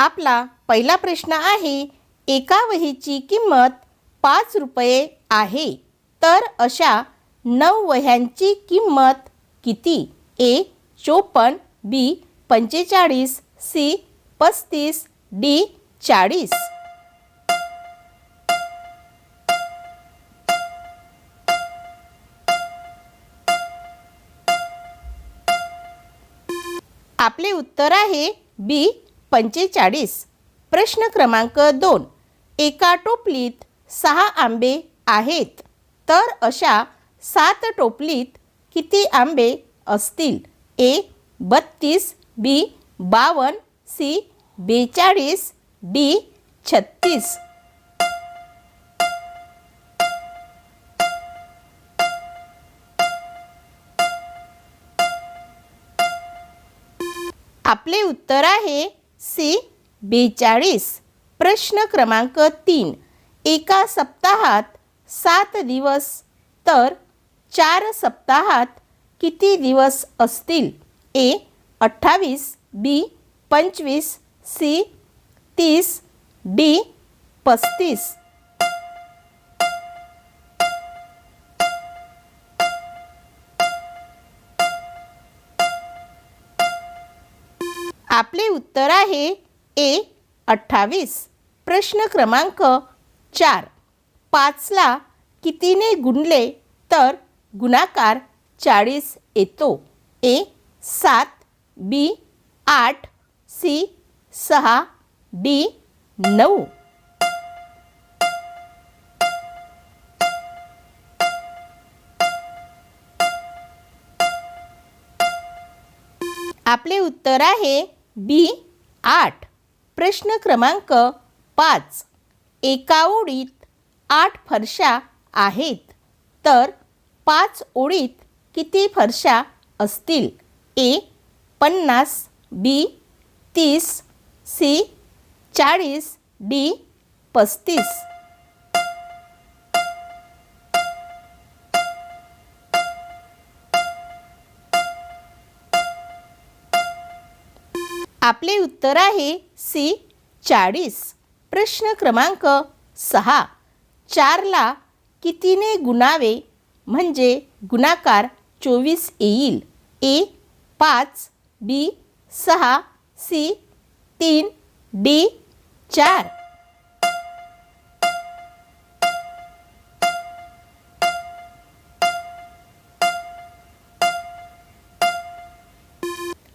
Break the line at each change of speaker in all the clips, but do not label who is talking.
आपला पहिला प्रश्न आहे एका वहीची किंमत पाच रुपये आहे. तर अशा नऊ वह्यांची किंमत किती? ए चोपन्न बी पंचेचाळीस सी पस्तीस डी चाळीस. आपले उत्तर आहे बी पंचेचाळीस. प्रश्न क्रमांक दोन. एका टोपलीत सहा आंबे आहेत. तर अशा सात टोपलीत किती आंबे असतील? ए बत्तीस बी बावन्न सी बेचाळीस डी छत्तीस. आपले उत्तर आहे सी बेचाळीस. प्रश्न क्रमांक तीन. एका सप्ताहात सात दिवस तर चार सप्ताहात किती दिवस असतील? ए अठ्ठावीस बी पंचवीस सी तीस डी पस्तीस. आपले उत्तर आहे ए अठ्ठावीस. प्रश्न क्रमांक चार. पाचला कितीने गुणले तर गुणाकार चाळीस येतो? ए सात बी आठ सी सहा डी नऊ. आपले उत्तर आहे बी आठ. प्रश्न क्रमांक पाच. एका ओळीत आठ फरशा आहेत. तर पाच ओळीत किती फरशा असतील? ए पन्नास बी तीस सी चाळीस डी पस्तीस. आपले उत्तर आहे सी चाळीस. प्रश्न क्रमांक सहा. चारला कितीने गुणावे? म्हणजे गुणाकार चोवीस येईल. ए पाच बी सहा सी तीन डी चार.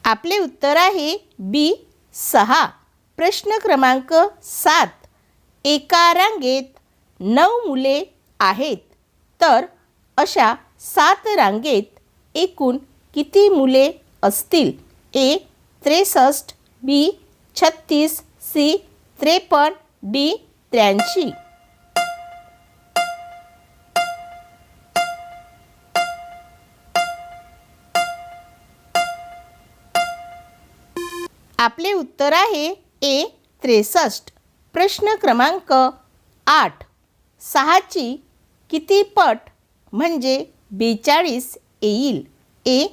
आपले उत्तर आहे बी सहा. प्रश्न क्रमांक सात. एका रांगेत नऊ मुले आहेत. तर अशा सात रांगेत एकूण किती मुले असतील? ए त्रेसष्ट बी छत्तीस सी त्रेपन्न डी त्र्याऐंशी. आपले उत्तर आहे ए त्रेसष्ट. प्रश्न क्रमांक आठ. सहाची किती पट म्हणजे बेचाळीस येईल? ए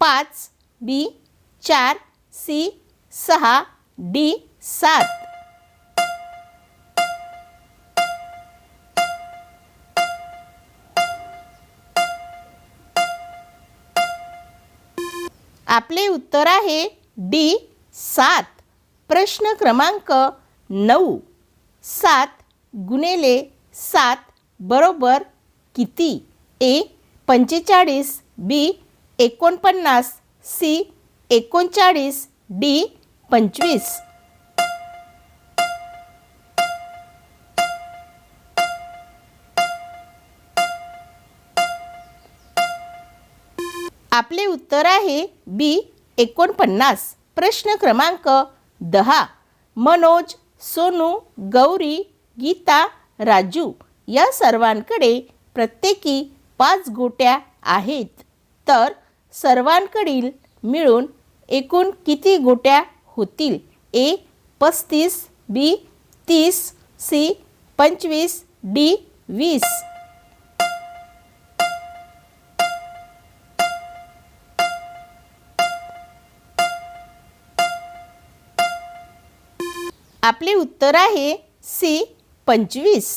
पाच बी चार सी सहा डी सात. आपले उत्तर आहे डी सात. प्रश्न क्रमांक नऊ. सात गुणेले सात बरोबर किती? ए पंचेचाळीस बी एकोणपन्नास सी एकोणचाळीस डी पंचवीस. आपले उत्तर आहे बी एकोणपन्नास. प्रश्न क्रमांक दहा. मनोज सोनू गौरी गीता राजू या सर्वांकडे प्रत्येकी पाच गोट्या आहेत. तर सर्वांकडील मिळून एकूण किती गोट्या होतील? ए पस्तीस बी तीस सी पंचवीस डी वीस. आपले उत्तर आहे सी पंचवीस.